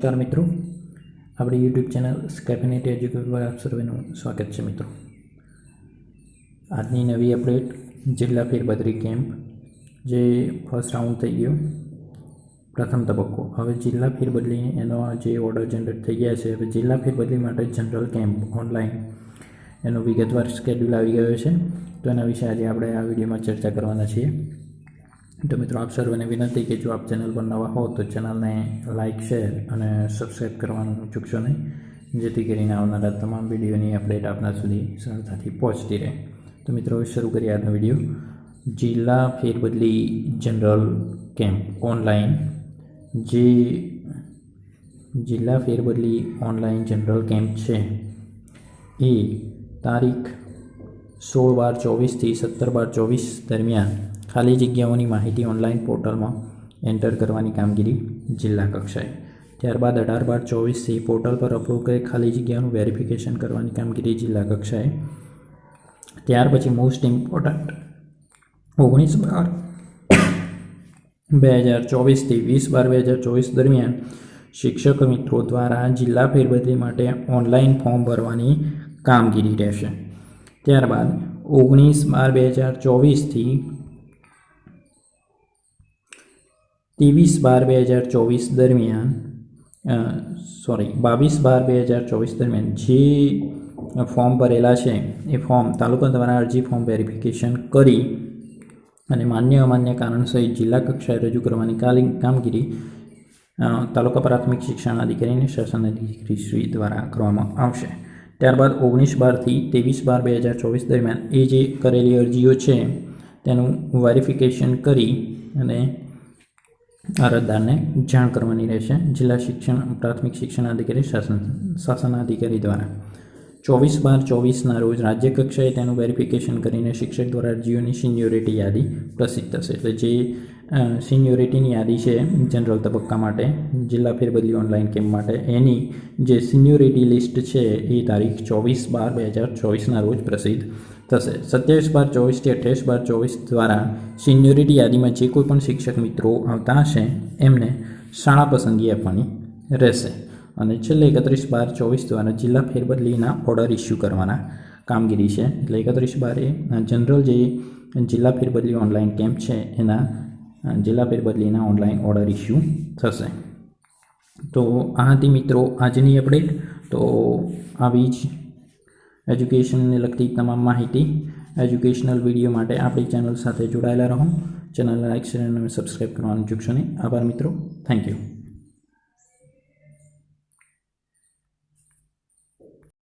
નમસ્કાર મિત્રો. આપણી યુટ્યુબ ચેનલ સ્કેફિનેટ એજ્યુકેટ પર આપ સર્વેનું સ્વાગત છે મિત્રો. આજની નવી અપડેટ જિલ્લા ફેરબદરી કેમ્પ જે ફર્સ્ટ રાઉન્ડ થઈ ગયો. પ્રથમ તબક્કો. હવે જિલ્લા ફેરબદલી એનો જે ઓર્ડર જનરેટ થઈ ગયા છે, હવે જિલ્લા ફેરબદલી માટે જનરલ કેમ્પ ઓનલાઈન એનો વિગતવાર સ્કેડ્યુલ આવી ગયો છે. તો એના વિશે આજે આપણે આ વિડીયોમાં ચર્ચા કરવાના છીએ. તો મિત્રો, આપ સર્વેને વિનંતી કે જો આપ ચેનલ પર નવા હો તો ચેનલને લાઇક, શેર અને સબસ્ક્રાઈબ કરવાનું ચૂકશો નહીં. જેથી કરીને આવનારા તમામ વિડીયોની અપડેટ આપના સુધી સરળતાથી પહોંચતી રહે. તો મિત્રો શરૂ કરીએ આજનો વીડિયો. જિલ્લા ફેરબદલી જનરલ કેમ્પ ઓનલાઈન જે જિલ્લા ફેરબદલી ઓનલાઈન જનરલ કેમ્પ છે, એ તારીખ સોળ બાર ચોવીસથી સત્તર બાર ચોવીસ દરમિયાન ખાલી જગ્યાઓની માહિતી ઓનલાઈન પોર્ટલમાં એન્ટર કરવાની કામગીરી જિલ્લા કક્ષાએ. ત્યારબાદ અઢાર બાર ચોવીસથી પોર્ટલ પર અપલોડ કરી ખાલી જગ્યાનું વેરિફિકેશન કરવાની કામગીરી જિલ્લા કક્ષાએ. ત્યાર પછી મોસ્ટ ઇમ્પોર્ટન્ટ ઓગણીસ બાર બે હજાર ચોવીસથી વીસ બાર બે હજાર ચોવીસ દરમિયાન શિક્ષક મિત્રો દ્વારા જિલ્લા ફેરબદલી માટે ઓનલાઈન ફોર્મ ભરવાની કામગીરી રહેશે. ત્યારબાદ ઓગણીસ બાર બે હજાર ચોવીસથી ત્રેવીસ બાર બે હજાર ચોવીસ દરમિયાન સોરી બાવીસ બાર બે હજાર ચોવીસ દરમિયાન જે ફોર્મ ભરેલા છે, એ ફોર્મ તાલુકા દ્વારા અરજી ફોર્મ વેરિફિકેશન કરી અને માન્ય અમાન્ય કારણ સહિત જિલ્લા કક્ષાએ રજૂ કરવાની કામગીરી તાલુકા પ્રાથમિક શિક્ષણ અધિકારીને શાસન અધિકારી શ્રી દ્વારા કરવામાં આવશે. ત્યારબાદ ઓગણીસ બારથી ત્રેવીસ બાર બે હજાર ચોવીસ દરમિયાન એ જે કરેલી અરજીઓ છે, તેનું વેરિફિકેશન કરી અને અરજદારને જાણ કરવાની રહેશે. જિલ્લા શિક્ષણ, પ્રાથમિક શિક્ષણ અધિકારી, શાસન, શાસનાધિકારી દ્વારા. ચોવીસ બાર ચોવીસના રોજ રાજ્ય કક્ષાએ તેનું વેરિફિકેશન કરીને શિક્ષક દ્વારા અરજીઓની સિનિયોરિટી યાદી પ્રસિદ્ધ થશે. એટલે જે સિનિયોરિટીની યાદી છે જનરલ તબક્કા માટે, જિલ્લા ફેરબદલી ઓનલાઈન કેમ્પ માટે, એની જે સિનિયોરિટી લિસ્ટ છે એ તારીખ ચોવીસ બાર બે હજાર ચોવીસના રોજ પ્રસિદ્ધ. થશે. સત્યાવીસ બાર ચોવીસથી અઠ્યાવીસ બાર ચોવીસ દ્વારા સિનિયોરિટી યાદીમાં જે કોઈ પણ શિક્ષક મિત્રો આવતા હશે, એમને શાળા પસંદગી આપવાની રહેશે. અને છેલ્લે એકત્રીસ બાર ચોવીસ દ્વારા જિલ્લા ફેરબદલીના ઓર્ડર ઇસ્યુ કરવાના કામગીરી છે. એટલે એકત્રીસ બારે જનરલ જે જિલ્લા ફેરબદલી ઓનલાઈન કેમ્પ છે, એના જિલ્લા ફેરબદલીના ઓનલાઈન ઓર્ડર ઇસ્યુ થશે. તો આ હતી મિત્રો આજની અપડેટ તો આવી જ એજ્યુકેશનને લગતી તમામ માહિતી એજ્યુકેશનલ વીડિયો માટે આપણી ચેનલ સાથે જોડાયેલા રહો. ચેનલને લાઇક શેર અને સબસ્ક્રાઈબ કરવાનું ચૂકશો નહીં. આભાર મિત્રો. Thank you